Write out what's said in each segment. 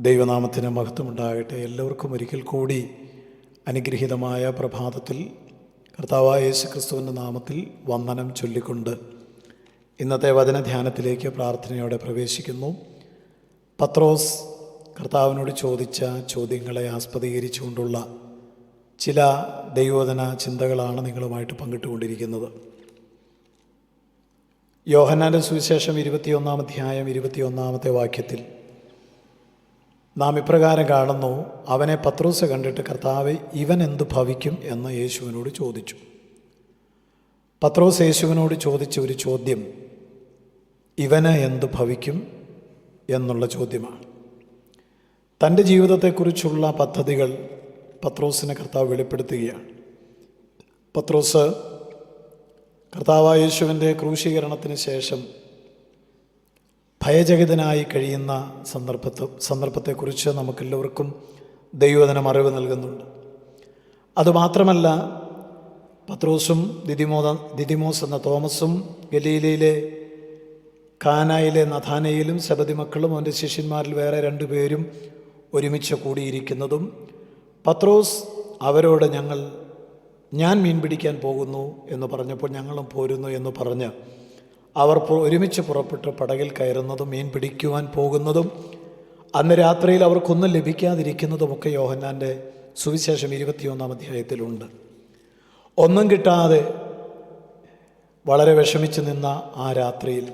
ദൈവനാമത്തിന് മഹത്വമുണ്ടാകട്ടെ. എല്ലാവർക്കും ഒരിക്കൽ കൂടി അനുഗ്രഹീതമായ പ്രഭാതത്തിൽ കർത്താവായ യേശു ക്രിസ്തുവിന്റെ നാമത്തിൽ വന്ദനം ചൊല്ലിക്കൊണ്ട് ഇന്നത്തെ വചനധ്യാനത്തിലേക്ക് പ്രാർത്ഥനയോടെ പ്രവേശിക്കുന്നു. പത്രോസ് കർത്താവിനോട് ചോദിച്ച ചോദ്യങ്ങളെ ആസ്പദീകരിച്ചുകൊണ്ടുള്ള ചില ദൈവോധന ചിന്തകളാണ് നിങ്ങളുമായിട്ട് പങ്കിട്ടുകൊണ്ടിരിക്കുന്നത്. യോഹന്നാന്റെ സുവിശേഷം ഇരുപത്തിയൊന്നാം അധ്യായം ഇരുപത്തിയൊന്നാമത്തെ വാക്യത്തിൽ നാം ഇപ്രകാരം കാണുന്നു അവനെ പത്രോസ് കണ്ടിട്ട് കർത്താവ് ഇവൻ എന്തു ഭവിക്കും എന്ന് യേശുവിനോട് ചോദിച്ചു. പത്രോസ് യേശുവിനോട് ചോദിച്ച ഒരു ചോദ്യം ഇവന് എന്തു ഭവിക്കും എന്നുള്ള ചോദ്യമാണ്. തന്റെ ജീവിതത്തെക്കുറിച്ചുള്ള പദ്ധതികൾ പത്രോസിനെ കർത്താവ് വെളിപ്പെടുത്തുകയാണ്. പത്രോസ് കർത്താവായ യേശുവിന്റെ ക്രൂശീകരണത്തിന് ശേഷം ഭയചകിതനായി കഴിയുന്ന സന്ദർഭത്തെ സന്ദർഭത്തെക്കുറിച്ച് നമുക്കെല്ലാവർക്കും ദൈവദനം അറിവ് നൽകുന്നുണ്ട്. അതുമാത്രമല്ല പത്രോസും ദിദിമോദ ദിദിമോസ് എന്ന തോമസും ഗലീലയിലെ കാനായിലെ നഥാനയിലും ശബതിമക്കളും അവന്റെ ശിഷ്യന്മാരിൽ വേറെ രണ്ടുപേരും ഒരുമിച്ച് കൂടിയിരിക്കുന്നതും പത്രോസ് അവരോട് ഞങ്ങൾ ഞാൻ മീൻ പിടിക്കാൻ പോകുന്നു എന്ന് പറഞ്ഞപ്പോൾ ഞങ്ങളും പോരുന്നു എന്ന് പറഞ്ഞ് അവർ ഒരുമിച്ച് പുറപ്പെട്ട് പടകിൽ കയറുന്നതും മീൻ പിടിക്കുവാൻ പോകുന്നതും അന്ന് രാത്രിയിൽ അവർക്കൊന്നും ലഭിക്കാതിരിക്കുന്നതുമൊക്കെ യോഹന്നാന്റെ സുവിശേഷം ഇരുപത്തിയൊന്നാം അധ്യായത്തിലുണ്ട്. ഒന്നും കിട്ടാതെ വളരെ വിഷമിച്ച് നിന്ന ആ രാത്രിയിൽ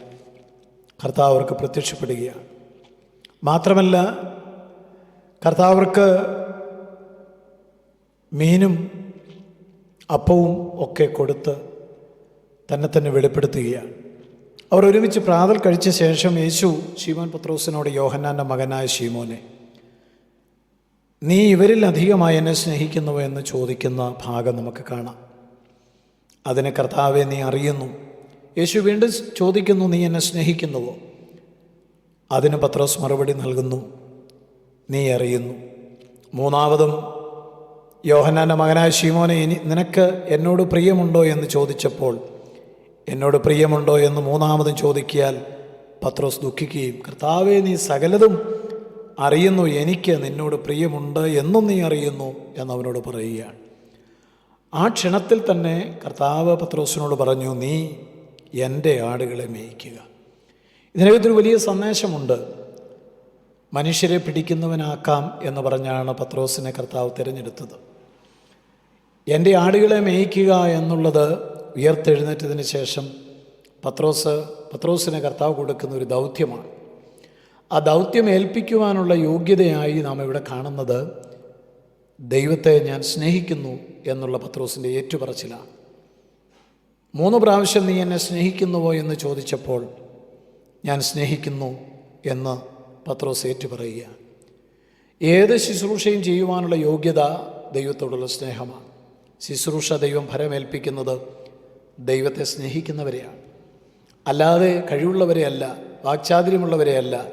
കർത്താവ് അവർക്ക് പ്രത്യക്ഷപ്പെടുകയാണ്. മാത്രമല്ല കർത്താവർക്ക് മീനും അപ്പവും ഒക്കെ കൊടുത്ത് തന്നെ തന്നെ വെളിപ്പെടുത്തുകയാണ്. അവർ ഒരുമിച്ച് പ്രാതൽ കഴിച്ച ശേഷം യേശു ശീമോൻ പത്രോസിനോട് യോഹന്നാന്റെ മകനായ ശീമോനെ നീ ഇവരിൽ അധികമായി എന്നെ സ്നേഹിക്കുന്നുവോ എന്ന് ചോദിക്കുന്ന ഭാഗം നമുക്ക് കാണാം. അതിനെ കർത്താവെ നീ അറിയുന്നു. യേശു വീണ്ടും ചോദിക്കുന്നു നീ എന്നെ സ്നേഹിക്കുന്നുവോ? അതിന് പത്രോസ് മറുപടി നൽകുന്നു നീ അറിയുന്നു. മൂന്നാമതും യോഹന്നാന്റെ മകനായ ശീമോനെ ഇനി നിനക്ക് എന്നോട് പ്രിയമുണ്ടോ? എന്ന് ചോദിച്ചപ്പോൾ എന്നോട് പ്രിയമുണ്ടോ എന്ന് മൂന്നാമതും ചോദിക്കിയാൽ പത്രോസ് ദുഃഖിക്കുകയും കർത്താവെ നീ സകലതും അറിയുന്നു. എനിക്ക് നിന്നോട് പ്രിയമുണ്ട് എന്നും നീ അറിയുന്നു എന്നവനോട് പറയുകയാണ്. ആ ക്ഷണത്തിൽ തന്നെ കർത്താവ് പത്രോസിനോട് പറഞ്ഞു നീ എന്റെ ആടുകളെ മേയ്ക്കുക. ഇതിനകത്തൊരു വലിയ സന്ദേശമുണ്ട്. മനുഷ്യരെ പിടിക്കുന്നവനാക്കാം എന്ന് പറഞ്ഞാണ് പത്രോസിനെ കർത്താവ് തിരഞ്ഞെടുത്തത്. എന്റെ ആടുകളെ മേയ്ക്കുക എന്നുള്ളത് ഉയർത്തെഴുന്നേറ്റതിന് ശേഷം പത്രോസ് പത്രോസിന് കർത്താവ് കൊടുക്കുന്ന ഒരു ദൗത്യമാണ്. ആ ദൗത്യം ഏൽപ്പിക്കുവാനുള്ള യോഗ്യതയായി നാം ഇവിടെ കാണുന്നത് ദൈവത്തെ ഞാൻ സ്നേഹിക്കുന്നു എന്നുള്ള പത്രോസിന്റെ ഏറ്റുപറച്ചിലാണ്. മൂന്ന് പ്രാവശ്യം നീ എന്നെ സ്നേഹിക്കുന്നുവോ എന്ന് ചോദിച്ചപ്പോൾ ഞാൻ സ്നേഹിക്കുന്നു എന്ന് പത്രോസ് ഏറ്റുപറയുക ഏത് ശുശ്രൂഷയും ചെയ്യുവാനുള്ള യോഗ്യത ദൈവത്തോടുള്ള സ്നേഹമാണ്. ശുശ്രൂഷ ദൈവം ഫലമേൽപ്പിക്കുന്നത് ദൈവത്തെ സ്നേഹിക്കുന്നവരെയാണ്. അല്ലാതെ കഴിവുള്ളവരെയല്ല വാക്ചാതുര്യമുള്ളവരെയല്ല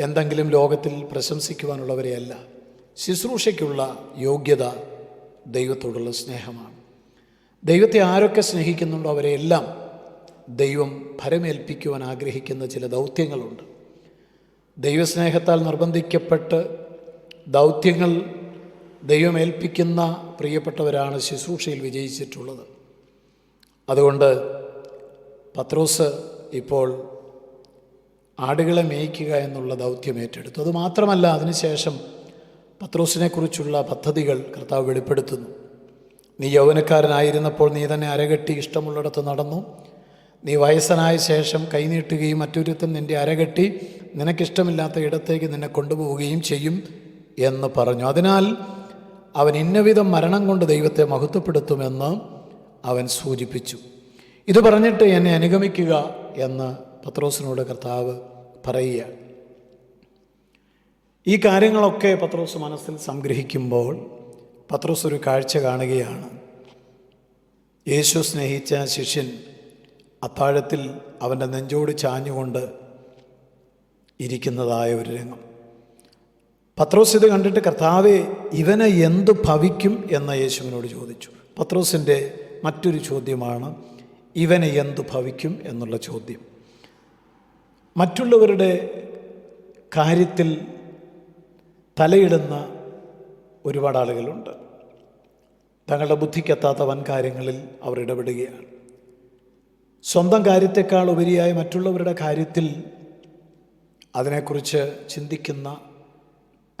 എന്തെങ്കിലും ലോകത്തിൽ പ്രശംസിക്കുവാനുള്ളവരെയല്ല. ശുശ്രൂഷയ്ക്കുള്ള യോഗ്യത ദൈവത്തോടുള്ള സ്നേഹമാണ്. ദൈവത്തെ ആരൊക്കെ സ്നേഹിക്കുന്നുണ്ടോ അവരെയെല്ലാം ദൈവം ഫലമേൽപ്പിക്കുവാൻ ആഗ്രഹിക്കുന്ന ചില ദൗത്യങ്ങളുണ്ട്. ദൈവസ്നേഹത്താൽ നിർബന്ധിക്കപ്പെട്ട് ദൗത്യങ്ങൾ ദൈവം ഏൽപ്പിക്കുന്ന പ്രിയപ്പെട്ടവരാണ് ശുശ്രൂഷയിൽ വിജയിച്ചിട്ടുള്ളത്. അതുകൊണ്ട് പത്രോസ് ഇപ്പോൾ ആടുകളെ മേയ്ക്കുക എന്നുള്ള ദൗത്യം ഏറ്റെടുത്തു. അതുമാത്രമല്ല അതിനുശേഷം പത്രോസിനെക്കുറിച്ചുള്ള പദ്ധതികൾ കർത്താവ് വെളിപ്പെടുത്തുന്നു. നീ യൗവനക്കാരനായിരുന്നപ്പോൾ നീ തന്നെ അരകെട്ടി ഇഷ്ടമുള്ളിടത്ത് നടന്നു. നീ വയസ്സനായ ശേഷം കൈനീട്ടുകയും മറ്റൊരുത്തൻ നിന്റെ അരകെട്ടി നിനക്കിഷ്ടമില്ലാത്ത ഇടത്തേക്ക് നിന്നെ കൊണ്ടുപോവുകയും ചെയ്യും എന്ന് പറഞ്ഞു. അതിനാൽ അവൻ ഇന്നവിധം മരണം കൊണ്ട് ദൈവത്തെ മഹത്വപ്പെടുത്തുമെന്ന് അവൻ സൂചിപ്പിച്ചു. ഇത് പറഞ്ഞിട്ട് എന്നെ അനുഗമിക്കുക എന്ന് പത്രോസിനോട് കർത്താവ് പറയുക ഈ കാര്യങ്ങളൊക്കെ പത്രോസ് മനസ്സിൽ സംഗ്രഹിക്കുമ്പോൾ പത്രോസ് ഒരു കാഴ്ച കാണുകയാണ്. യേശു സ്നേഹിച്ച ശിഷ്യൻ അത്താഴത്തിൽ അവന്റെ നെഞ്ചോട് ചാഞ്ഞുകൊണ്ട് ഇരിക്കുന്നതായ ഒരു രംഗം. പത്രോസ് ഇത് കണ്ടിട്ട് കർത്താവെ ഇവനെ എന്ത് ഭവിക്കും എന്ന് യേശുവിനോട് ചോദിച്ചു. പത്രോസിന്റെ മറ്റൊരു ചോദ്യമാണ് ഇവനെ എന്ത് ഭവിക്കും എന്നുള്ള ചോദ്യം. മറ്റുള്ളവരുടെ കാര്യത്തിൽ തലയിടുന്ന ഒരുപാട് ആളുകളുണ്ട്. തങ്ങളുടെ ബുദ്ധിക്കെത്താത്ത വൻ കാര്യങ്ങളിൽ അവർ ഇടപെടുകയാണ്. സ്വന്തം കാര്യത്തെക്കാൾ ഉപരിയായി മറ്റുള്ളവരുടെ കാര്യത്തിൽ അതിനെക്കുറിച്ച് ചിന്തിക്കുന്ന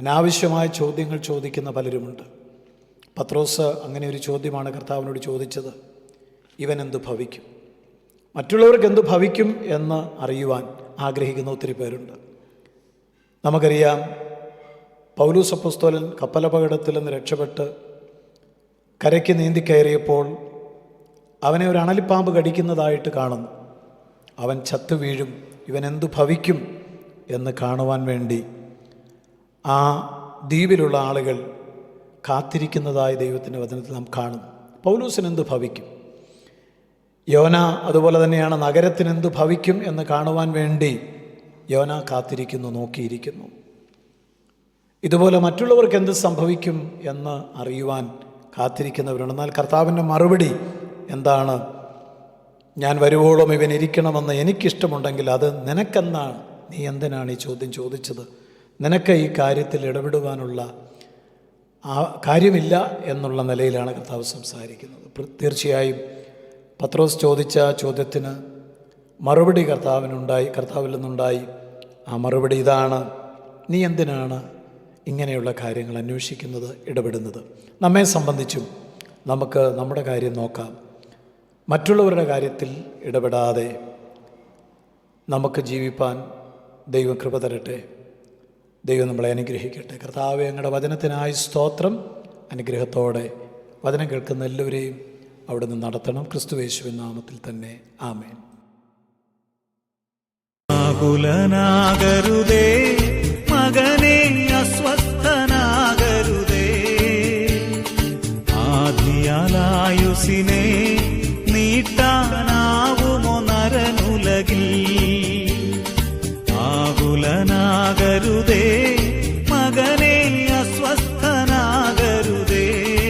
അനാവശ്യമായ ചോദ്യങ്ങൾ ചോദിക്കുന്ന പലരുമുണ്ട്. പത്രോസ് അങ്ങനെ ഒരു ചോദ്യമാണ് കർത്താവിനോട് ചോദിച്ചത്. ഇവൻ എന്തു ഭവിക്കും? മറ്റുള്ളവർക്ക് എന്തു ഭവിക്കും എന്ന് അറിയുവാൻ ആഗ്രഹിക്കുന്ന ഒത്തിരി പേരുണ്ട്. നമുക്കറിയാം പൗലൂസ് അപ്പസ്തോലൻ കപ്പലപകടത്തിൽ നിന്ന് രക്ഷപ്പെട്ട് കരയ്ക്ക് നീന്തി കയറിയപ്പോൾ അവനെ ഒരു അണലിപ്പാമ്പ് കടിക്കുന്നതായിട്ട് കാണുന്നു. അവൻ ചത്തു വീഴും ഇവൻ എന്തു ഭവിക്കും എന്ന് കാണുവാൻ വേണ്ടി ആ ദ്വീപിലുള്ള ആളുകൾ കാത്തിരിക്കുന്നതായി ദൈവത്തിന്റെ വചനത്തിൽ നാം കാണുന്നു. പൗലൂസിന് എന്ത് ഭവിക്കും? യോന അതുപോലെ തന്നെയാണ് നഗരത്തിന് എന്ത് ഭവിക്കും എന്ന് കാണുവാൻ വേണ്ടി യോന കാത്തിരിക്കുന്നു നോക്കിയിരിക്കുന്നു. ഇതുപോലെ മറ്റുള്ളവർക്ക് എന്ത് സംഭവിക്കും എന്ന് അറിയുവാൻ കാത്തിരിക്കുന്നവരുണ്ട്. എന്നാൽ കർത്താവിന്റെ മറുപടി എന്താണ്? ഞാൻ വരുവോളം ഇവൻ ഇരിക്കണമെന്ന് എനിക്കിഷ്ടമുണ്ടെങ്കിൽ അത് നിനക്കെന്നാണ് നീ എന്തിനാണ് ഈ ചോദ്യം ചോദിച്ചത്? നിനക്ക് ഈ കാര്യത്തിൽ ഇടപെടുവാനുള്ള ആ കാര്യമില്ല എന്നുള്ള നിലയിലാണ് കർത്താവ് സംസാരിക്കുന്നത്. തീർച്ചയായും പത്രോസ് ചോദിച്ച ചോദ്യത്തിന് മറുപടി കർത്താവിനുണ്ടായി കർത്താവിൽ നിന്നുണ്ടായി. ആ മറുപടി ഇതാണ്. നീ എന്തിനാണ് ഇങ്ങനെയുള്ള കാര്യങ്ങൾ അന്വേഷിക്കുന്നത് ഇടപെടുന്നത്? നമ്മെ സംബന്ധിച്ചും നമുക്ക് നമ്മുടെ കാര്യം നോക്കാം. മറ്റുള്ളവരുടെ കാര്യത്തിൽ ഇടപെടാതെ നമുക്ക് ജീവിപ്പാൻ ദൈവം കൃപ തരട്ടെ. ദൈവം നമ്മളെ അനുഗ്രഹിക്കട്ടെ. കർത്താവ് ഞങ്ങളുടെ വചനത്തിനായി സ്തോത്രം. അനുഗ്രഹത്തോടെ വചനം കേൾക്കുന്ന എല്ലാവരെയും അവിടെ നിന്ന് നടത്തണം ക്രിസ്തുവേശുവിൻ നാമത്തിൽ തന്നെ. ആമേൻ. ആകുലനാകരുതേ അസ്വസ്ഥനാകരുതേ. ആധിയാലായുസിനെ